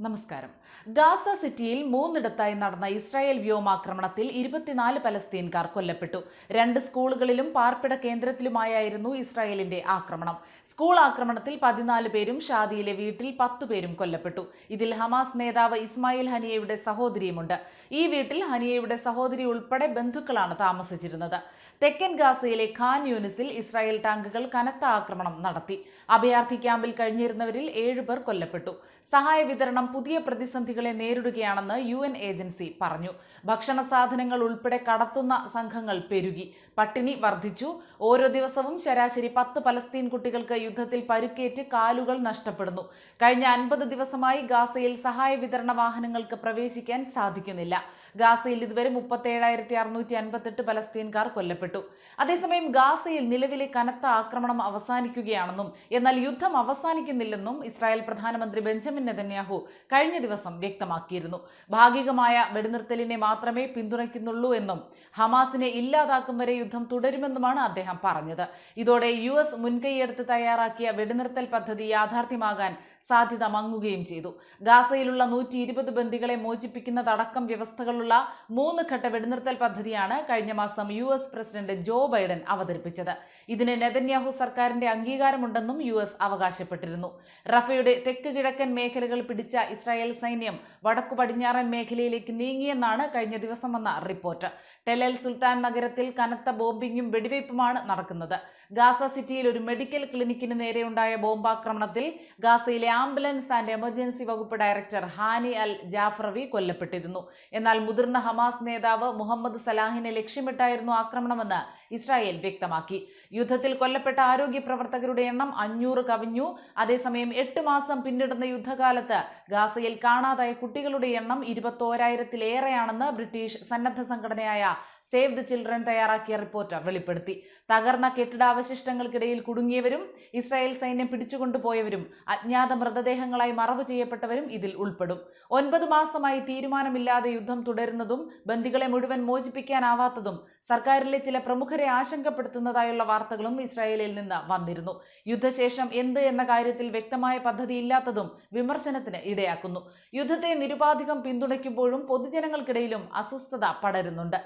നമസ്കാരം. ഗാസ സിറ്റിയിൽ മൂന്നിടത്തായി നടന്ന ഇസ്രായേൽ വ്യോമാക്രമണത്തിൽ ഇരുപത്തിനാല് പലസ്തീൻകാർ കൊല്ലപ്പെട്ടു. രണ്ട് സ്കൂളുകളിലും പാർപ്പിട കേന്ദ്രത്തിലുമായായിരുന്നു ഇസ്രായേലിന്റെ ആക്രമണം. സ്കൂൾ ആക്രമണത്തിൽ പതിനാല് പേരും ഷാദിയിലെ വീട്ടിൽ പത്തു പേരും കൊല്ലപ്പെട്ടു. ഇതിൽ ഹമാസ് നേതാവ് ഇസ്മായിൽ ഹനിയയുടെ സഹോദരിയുമുണ്ട്. ഈ വീട്ടിൽ ഹനിയയുടെ സഹോദരി ഉൾപ്പെടെ ബന്ധുക്കളാണ് താമസിച്ചിരുന്നത്. തെക്കൻ ഗാസയിലെ ഖാൻ യൂനിസിൽ ഇസ്രായേൽ ടാങ്കുകൾ കനത്ത ആക്രമണം നടത്തി. അഭയാർത്ഥി ക്യാമ്പിൽ കഴിഞ്ഞിരുന്നവരിൽ ഏഴുപേർ കൊല്ലപ്പെട്ടു. സഹായ വിതരണം പുതിയ പ്രതിസന്ധികളെ നേരിടുകയാണെന്ന് യു എൻ ഏജൻസി പറഞ്ഞു. ഭക്ഷണ സാധനങ്ങൾ ഉൾപ്പെടെ കടത്തുന്ന സംഘങ്ങൾ പെരുകി. പട്ടിണി വർദ്ധിച്ചു. ഓരോ ദിവസവും ശരാശരി പത്ത് പലസ്തീൻ കുട്ടികൾക്ക് യുദ്ധത്തിൽ പരുക്കേറ്റ് കാലുകൾ നഷ്ടപ്പെടുന്നു. കഴിഞ്ഞ അൻപത് ദിവസമായി ഗാസയിൽ സഹായ വിതരണ വാഹനങ്ങൾക്ക് പ്രവേശിക്കാൻ സാധിക്കുന്നില്ല. ഗാസയിൽ ഇതുവരെ മുപ്പത്തേഴായിരത്തി അറുന്നൂറ്റി അൻപത്തെട്ട് പലസ്തീൻകാർ കൊല്ലപ്പെട്ടു. അതേസമയം ഗാസയിൽ നിലവിലെ കനത്ത ആക്രമണം അവസാനിക്കുകയാണെന്നും എന്നാൽ യുദ്ധം അവസാനിക്കുന്നില്ലെന്നും ഇസ്രായേൽ പ്രധാനമന്ത്രി ബെഞ്ചമിൻ നെതന്യാഹു കഴിഞ്ഞ ദിവസം വ്യക്തമാക്കിയിരുന്നു. ഭാഗികമായ വെടിനിർത്തലിനെ മാത്രമേ പിന്തുണയ്ക്കുന്നുള്ളൂ എന്നും ഹമാസിനെ ഇല്ലാതാക്കും വരെ യുദ്ധം തുടരുമെന്നുമാണ് അദ്ദേഹം പറഞ്ഞത്. ഇതോടെ യു എസ് മുൻകൈയെടുത്ത് തയ്യാറാക്കിയ വെടിനിർത്തൽ പദ്ധതി യാഥാർത്ഥ്യമാകാൻ സാധ്യത മങ്ങുകയും ചെയ്തു. ഗാസയിലുള്ള നൂറ്റി ഇരുപത് ബന്ദികളെ മോചിപ്പിക്കുന്നതടക്കം വ്യവസ്ഥകളുള്ള മൂന്ന് ഘട്ട വെടിനിർത്തൽ പദ്ധതിയാണ് കഴിഞ്ഞ മാസം U S president Joe Biden അവതരിപ്പിച്ചത്. ഇതിന് നെതന്യാഹു സർക്കാരിന്റെ അംഗീകാരമുണ്ടെന്നും യു എസ് അവകാശപ്പെട്ടിരുന്നു. റഫയുടെ തെക്ക് കിഴക്കൻ മേഖലകൾ പിടിച്ച ഇസ്രായേൽ സൈന്യം വടക്കു പടിഞ്ഞാറൻ മേഖലയിലേക്ക് നീങ്ങിയെന്നാണ് കഴിഞ്ഞ ദിവസം വന്ന റിപ്പോർട്ട്. ടെലൽ സുൽത്താൻ നഗരത്തിൽ കനത്ത ബോംബിങ്ങും വെടിവയ്പുമാണ് നടക്കുന്നത്. ഗാസ സിറ്റിയിൽ ഒരു മെഡിക്കൽ ക്ലിനിക്കിന് നേരെയുണ്ടായ ബോംബാക്രമണത്തിൽ ഗാസയിലെ ആംബുലൻസ് ആൻഡ് എമർജൻസി വകുപ്പ് ഡയറക്ടർ ഹാനി അൽ ജാഫ്രവി കൊല്ലപ്പെട്ടിരുന്നു. എന്നാൽ മുതിർന്ന ഹമാസ് നേതാവ് മുഹമ്മദ് സലാഹിനെ ലക്ഷ്യമിട്ടായിരുന്നു ആക്രമണമെന്ന് ഇസ്രായേൽ വ്യക്തമാക്കി. യുദ്ധത്തിൽ കൊല്ലപ്പെട്ട ആരോഗ്യ പ്രവർത്തകരുടെ എണ്ണം അഞ്ഞൂറ് കവിഞ്ഞു. അതേസമയം എട്ട് മാസം പിന്നിടുന്ന യുദ്ധകാലത്ത് ഗാസയിൽ കാണാതായ കുട്ടികളുടെ എണ്ണം ഇരുപത്തോരായിരത്തിലേറെയാണെന്ന് ബ്രിട്ടീഷ് സന്നദ്ധ സംഘടനയായ സേവ് ദി ചിൽഡ്രൻ തയ്യാറാക്കിയ റിപ്പോർട്ടർ വെളിപ്പെടുത്തി. തകർന്ന കെട്ടിടാവശിഷ്ടങ്ങൾക്കിടയിൽ കുടുങ്ങിയവരും ഇസ്രായേൽ സൈന്യം പിടിച്ചുകൊണ്ടുപോയവരും അജ്ഞാത മൃതദേഹങ്ങളായി മറവ് ചെയ്യപ്പെട്ടവരും ഇതിൽ ഉൾപ്പെടും. ഒൻപത് മാസമായി തീരുമാനമില്ലാതെ യുദ്ധം തുടരുന്നതും ബന്ദികളെ മുഴുവൻ മോചിപ്പിക്കാനാവാത്തതും സർക്കാരിലെ ചില പ്രമുഖരെ ആശങ്കപ്പെടുത്തുന്നതായുള്ള വാർത്തകളും ഇസ്രായേലിൽ നിന്ന് വന്നിരുന്നു. യുദ്ധശേഷം എന്ത് എന്ന കാര്യത്തിൽ വ്യക്തമായ പദ്ധതി ഇല്ലാത്തതും വിമർശനത്തിന് ഇടയാക്കുന്നു. യുദ്ധത്തെ നിരുപാധികം പിന്തുണയ്ക്കുമ്പോഴും പൊതുജനങ്ങൾക്കിടയിലും അസ്വസ്ഥത പടരുന്നുണ്ട്.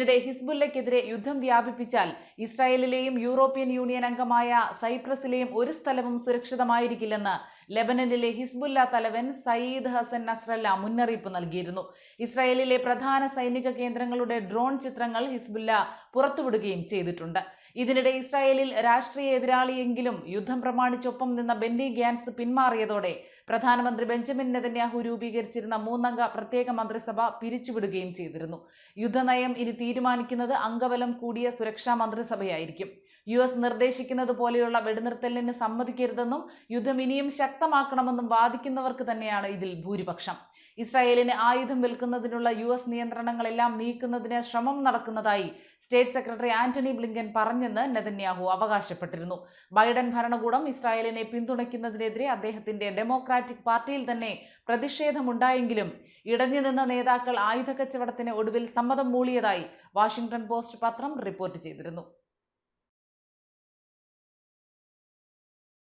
ഇതിനിടെ ഹിസ്ബുല്ലയ്ക്കെതിരെ യുദ്ധം വ്യാപിപ്പിച്ചാൽ ഇസ്രായേലിലെയും യൂറോപ്യൻ യൂണിയൻ അംഗമായ സൈപ്രസിലെയും ഒരു സ്ഥലവും സുരക്ഷിതമായിരിക്കില്ലെന്ന് ലെബനനിലെ ഹിസ്ബുല്ല തലവൻ സയ്യിദ് ഹസൻ നസ്രല്ല മുന്നറിയിപ്പ് നൽകിയിരുന്നു. ഇസ്രായേലിലെ പ്രധാന സൈനിക കേന്ദ്രങ്ങളുടെ ഡ്രോൺ ചിത്രങ്ങൾ ഹിസ്ബുല്ല പുറത്തുവിടുകയും ചെയ്തിട്ടുണ്ട്. ഇതിനിടെ ഇസ്രായേലിൽ രാഷ്ട്രീയ എതിരാളിയെങ്കിലും യുദ്ധം പ്രമാണിച്ചൊപ്പം നിന്ന ബെന്നി ഗ്യാൻസ് പിന്മാറിയതോടെ പ്രധാനമന്ത്രി ബെഞ്ചമിൻ നെതന്യാഹു രൂപീകരിച്ചിരുന്ന മൂന്നംഗ പ്രത്യേക മന്ത്രിസഭ പിരിച്ചുവിടുകയും ചെയ്തിരുന്നു. യുദ്ധനയം ഇനി തീരുമാനിക്കുന്നത് അംഗബലം കൂടിയ സുരക്ഷാ മന്ത്രിസഭയായിരിക്കും. യു എസ് നിർദ്ദേശിക്കുന്നത് പോലെയുള്ള വെടിനിർത്തലിന് സമ്മതിക്കരുതെന്നും യുദ്ധം ഇനിയും ശക്തമാക്കണമെന്നും വാദിക്കുന്നവർക്ക് തന്നെയാണ് ഇതിൽ ഭൂരിപക്ഷം. ഇസ്രായേലിന് ആയുധം വിൽക്കുന്നതിനുള്ള യു എസ് നിയന്ത്രണങ്ങളെല്ലാം നീക്കുന്നതിന് ശ്രമം നടക്കുന്നതായി സ്റ്റേറ്റ് സെക്രട്ടറി ആന്റണി ബ്ലിങ്കൻ പറഞ്ഞെന്ന് നെതന്യാഹു അവകാശപ്പെട്ടിരുന്നു. ബൈഡൻ ഭരണകൂടം ഇസ്രായേലിനെ പിന്തുണയ്ക്കുന്നതിനെതിരെ അദ്ദേഹത്തിന്റെ ഡെമോക്രാറ്റിക് പാർട്ടിയിൽ തന്നെ പ്രതിഷേധമുണ്ടായെങ്കിലും ഇടഞ്ഞു നിന്ന നേതാക്കൾ ആയുധ കച്ചവടത്തിന് ഒടുവിൽ സമ്മതം മൂളിയതായി വാഷിംഗ്ടൺ പോസ്റ്റ് പത്രം റിപ്പോർട്ട് ചെയ്തിരുന്നു.